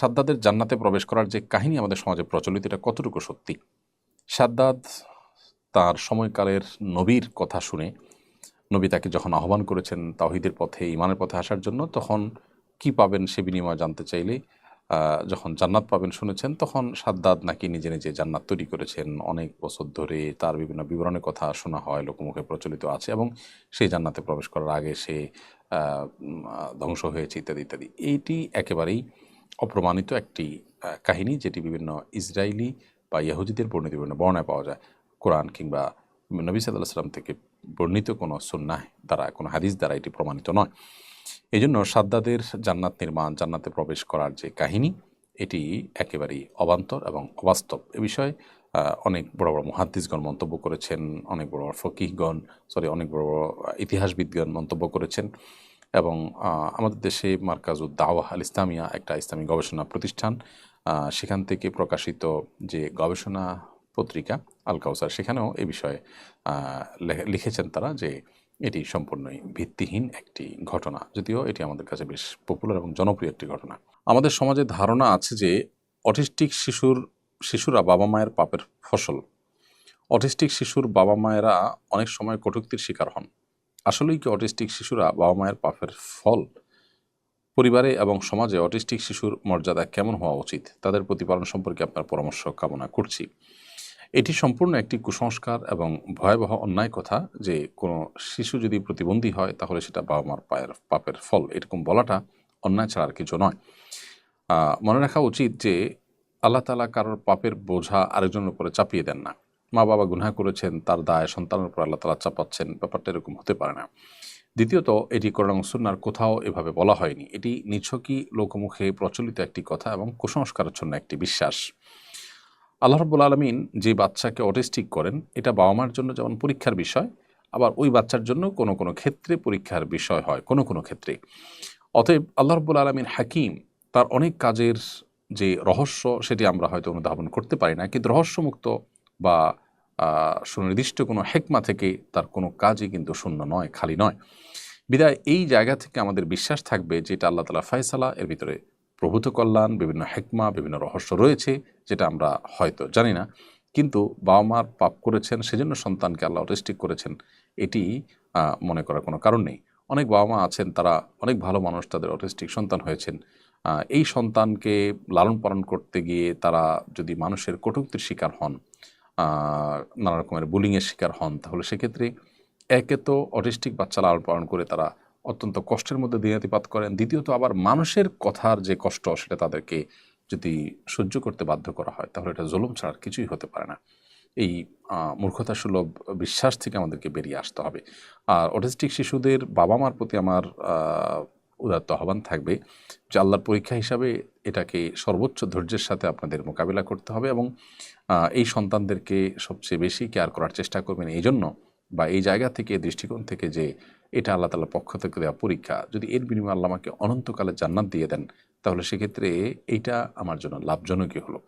সাদ্দাদের জান্নাতে প্রবেশ করার যে কাহিনী আমাদের সমাজে প্রচলিত, এটা কতটুকু সত্যি? সাদ্দাদ তার সময়কালের নবীর কথা শুনে নবী তাকে যখন আহ্বান করেছেন তাহিদের পথে ইমানের পথে আসার জন্য, তখন কি পাবেন সে বিনিময় জানতে চাইলে যখন জান্নাত পাবেন শুনেছেন, তখন সাদ্দাদ নাকি নিজে নিজে জান্নাত তৈরি করেছেন। অনেক বছর ধরে তার বিভিন্ন বিবরণের কথা শোনা হয়, লোকমুখে প্রচলিত আছে এবং সেই জান্নাতে প্রবেশ করার আগে সে ধ্বংস হয়েছে ইত্যাদি ইত্যাদি। এইটি একেবারেই অপ্রমাণিত একটি কাহিনী যেটি বিভিন্ন ইসরায়েলি বা ইহুদিদের বর্ণিত বিভিন্ন বর্ণায় পাওয়া যায়। কোরআন কিংবা নবী সাল্লাহ সাল্লাম থেকে বর্ণিত কোনো সুন্নাহ দ্বারা, কোনো হাদিস দ্বারা এটি প্রমাণিত নয়। এই জন্য সাদ্দাদের জান্নাত নির্মাণ, জান্নাতে প্রবেশ করার যে কাহিনী, এটি একেবারেই অবান্তর এবং অবাস্তব। এ বিষয়ে অনেক বড় বড় মহাদ্দিসগণ মন্তব্য করেছেন, অনেক বড় বড় ফকিহগণ সরি অনেক বড় বড় ইতিহাসবিদগণ মন্তব্য করেছেন। এবং আমাদের দেশে মার্কাজুদ দাওয়াহ আল ইসলামিয়া একটা ইসলামী গবেষণা প্রতিষ্ঠান সেখান থেকে প্রকাশিত যে গবেষণা পত্রিকা, আল কাউসার, সেখানেও এ বিষয়ে লিখেছেন তারা যে এটি সম্পূর্ণই ভিত্তিহীন একটি ঘটনা, যদিও এটি আমাদের কাছে বেশ পপুলার এবং জনপ্রিয় একটি ঘটনা। আমাদের সমাজে ধারণা আছে যে অটিস্টিক শিশুর, শিশুরা বাবা মায়ের পাপের ফসল। অটিস্টিক শিশুর বাবা মায়েরা অনেক সময় কটূক্তির শিকার হন। আসলেই কি অটিস্টিক শিশুরা বাবা মায়ের পাপের ফল? পরিবারে এবং সমাজে অটিস্টিক শিশুর মর্যাদা কেমন হওয়া উচিত? তাদের প্রতিপালন সম্পর্কে আপনার পরামর্শ, কামনা করছি। এটি সম্পূর্ণ একটি কুসংস্কার এবং ভয়াবহ অন্যায় কথা যে, কোনো শিশু যদি প্রতিবন্ধী হয়, তাহলে সেটা বাবা মার পায়ের, পাপের ফল। এরকম বলাটা অন্যায় ছাড়া আর কিছু নয়। মনে রাখা উচিত যে, আল্লাহ তালা কারোর পাপের বোঝা আরেকজনের উপরে চাপিয়ে দেন না। মা বাবা গুনাহ করেছেন, তার দায় সন্তানের উপর আল্লাহ তালা চাপাচ্ছেন, ব্যাপারটা এরকম হতে পারে না। দ্বিতীয়ত, এটি কোরআন সুন্নার কোথাও এভাবে বলা হয়নি। এটি নিছকই লোকমুখে প্রচলিত একটি কথা এবং কুসংস্কারাচ্ছন্ন একটি বিশ্বাস। আল্লাহ রব্বুল আলমিন যে বাচ্চাকে অটিস্টিক করেন, এটা বাবা মার জন্য যেমন পরীক্ষার বিষয়, আবার ওই বাচ্চার জন্য কোনো কোনো ক্ষেত্রে পরীক্ষার বিষয় হয়, কোনো কোনো ক্ষেত্রে। অতএব আল্লাহ রব্বুল আলমিন হাকিম, তার অনেক কাজের যে রহস্য, সেটি আমরা হয়তো অনুধাবন করতে পারি না, কিন্তু রহস্যমুক্ত বা সুনির্দিষ্ট কোনো হেকমা থেকে তার কোনো কাজই কিন্তু শূন্য নয়, খালি নয়। বিদায়, এই জায়গা থেকে আমাদের বিশ্বাস থাকবে যেটা আল্লাহ তালা ফয়সালা, এর ভিতরে প্রভূত কল্যাণ, বিভিন্ন হেকমা, বিভিন্ন রহস্য রয়েছে, যেটা আমরা হয়তো জানি না। কিন্তু বাবা মার পাপ করেছেন, সেজন্য সন্তানকে আল্লাহ অটিস্টিক করেছেন, এটি মনে করার কোনো কারণ নেই। অনেক বাবা মা আছেন, তারা অনেক ভালো মানুষ, তাদের অটিস্টিক সন্তান হয়েছেন। এই সন্তানকে লালন পালন করতে গিয়ে তারা যদি মানুষের কটুক্তির শিকার হন নানা রকমের বুলিংয়ের শিকার হন, তাহলে সেক্ষেত্রে একে তো অটিস্টিক বাচ্চা লালন পালন করে তারা অত্যন্ত কষ্টের মধ্যে দিনাতিপাত করেন। দ্বিতীয়ত আবার মানুষের কথার যে কষ্ট, সেটা তাদেরকে যদি সহ্য করতে বাধ্য করা হয়, তাহলে এটা জুলুম ছাড়া আর কিছুই হতে পারে না। এই মূর্খতা সুলভ বিশ্বাস থেকে আমাদেরকে বেরিয়ে আসতে হবে। আর অটিস্টিক শিশুদের বাবা মার প্রতি আমার উদাত্ত আহ্বান থাকবে যে আল্লাহর পরীক্ষা হিসাবে এটাকে সর্বোচ্চ ধৈর্যের সাথে আপনাদের মোকাবিলা করতে হবে এবং এই সন্তানদেরকে সবচেয়ে বেশি কেয়ার করার চেষ্টা করবেন। এই জন্য বা এই জায়গা থেকে দৃষ্টিকোণ থেকে যে এটা আল্লাহ তালার পক্ষ থেকে দেওয়া পরীক্ষা, যদি এর বিনিময়ে আল্লাহ আমাকে অনন্তকালে জান্নাত দিয়ে দেন, তাহলে সেক্ষেত্রে এইটা আমার জন্য লাভজনকই হলো।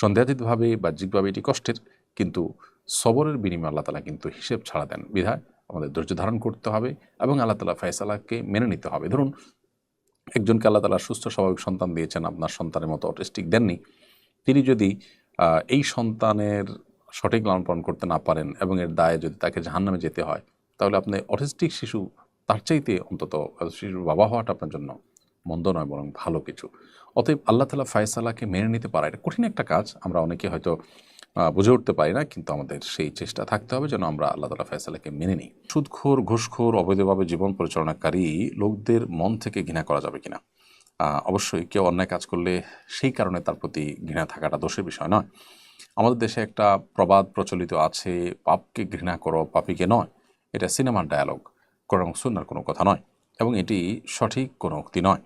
সন্দেহাতীতভাবে, বাহ্যিকভাবে এটি কষ্টের, কিন্তু সবরের বিনিময়ে আল্লাহ তালা কিন্তু হিসেব ছাড়া দেন। বিধায় আমাদের ধৈর্য ধারণ করতে হবে এবং আল্লাহ তালা ফয়সালাকে মেনে নিতে হবে। ধরুন, একজনকে আল্লাহ তালা সুস্থ স্বাভাবিক সন্তান দিয়েছেন, আপনার সন্তানের মতো অটিস্টিক দেননি। তিনি যদি এই সন্তানের সঠিক লালন পালন করতে না পারেন এবং এর দায়ে যদি তাকে জাহান্নামে যেতে হয়, তাহলে আপনি অটিস্টিক শিশু, তার চাইতে অন্তত শিশুর বাবা হওয়াটা আপনার জন্য মন্দ নয়, বরং ভালো কিছু। অতএব আল্লাহ তালা ফায়সালাকে মেনে নিতে পারা, এটা কঠিন একটা কাজ। আমরা অনেকে হয়তো বুঝে উঠতে পারি না, কিন্তু আমাদের সেই চেষ্টা থাকতে হবে যেন আমরা আল্লাহ তালা ফয়সালাকে মেনে নিই। সুদখোর, ঘুষখোর, অবৈধভাবে জীবন পরিচালনাকারী লোকদের মন থেকে ঘৃণা করা যাবে কিনা? অবশ্যই কেউ অন্যায় কাজ করলে সেই কারণে তার প্রতি ঘৃণা থাকাটা দোষের বিষয় নয়। আমাদের দেশে একটা প্রবাদ প্রচলিত আছে, পাপকে ঘৃণা করো, পাপিকে নয়। এটা সিনেমার ডায়ালগ কোরআন সুন্নার কোনো কথা নয় এবং এটি সঠিক কোনো উক্তি নয়।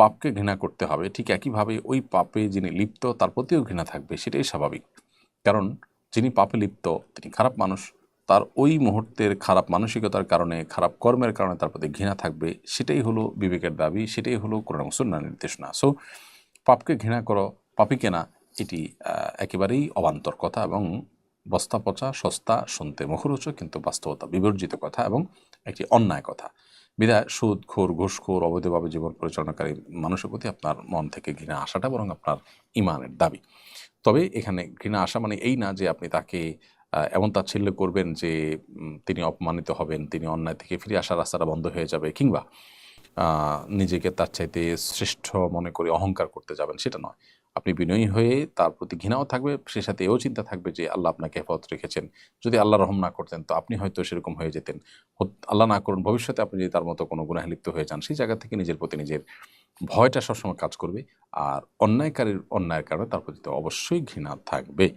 পাপকে ঘৃণা করতে হবে, ঠিক একইভাবে ওই পাপে যিনি লিপ্ত তার প্রতিও ঘৃণা থাকবে, সেটাই স্বাভাবিক। কারণ যিনি পাপে লিপ্ত, তিনি খারাপ মানুষ, তার ওই মুহূর্তের খারাপ মানসিকতার কারণে, খারাপ কর্মের কারণে তার প্রতি ঘৃণা থাকবে, সেটাই হলো বিবেকের দাবি, সেটাই হলো কোরআন সুন্নার নির্দেশনা। সো পাপকে ঘৃণা করো পাপিকে না এটি একেবারেই অবান্তর কথা এবং বস্তা পচা, সস্তা, শুনতে মুখরোচক, কিন্তু বাস্তবতা বিবর্জিত কথা এবং একটি অন্যায় কথা। বিদায়, সুদ, খোর, ঘুষখোর, অবৈধভাবে জীবন পরিচালনাকারী মানুষের প্রতি আপনার মন থেকে ঘৃণা আসাটা বরং আপনার ইমানের দাবি। তবে এখানে ঘৃণা আসা মানে এই না যে আপনি তাকে এমন তাচ্ছিল্য করবেন যে তিনি অপমানিত হবেন, তিনি অন্যায় থেকে ফিরে আসার রাস্তাটা বন্ধ হয়ে যাবে কিংবা নিজেকে তার চাইতে শ্রেষ্ঠ মনে করে অহংকার করতে যাবেন সেটা নয়। আপনি বিনয়ী হয়ে তার প্রতি ঘৃণাও থাকবে, সে সাথে এও চিন্তা থাকবে যে আল্লাহ আপনাকে হেফাজত রেখেছেন। যদি আল্লাহ রহম না করতেন তো আপনি হয়তো সেরকম হয়ে যেতেন। আল্লাহ না করুন, ভবিষ্যতে আপনি যদি তার মতো কোনো গুনাহে লিপ্ত হয়ে যান, সেই জায়গা থেকে নিজের প্রতি নিজের ভয়টা সবসময় কাজ করবে। আর অন্যায়কারীর অন্যায়ের কারণে তার প্রতি অবশ্যই ঘৃণা থাকবে।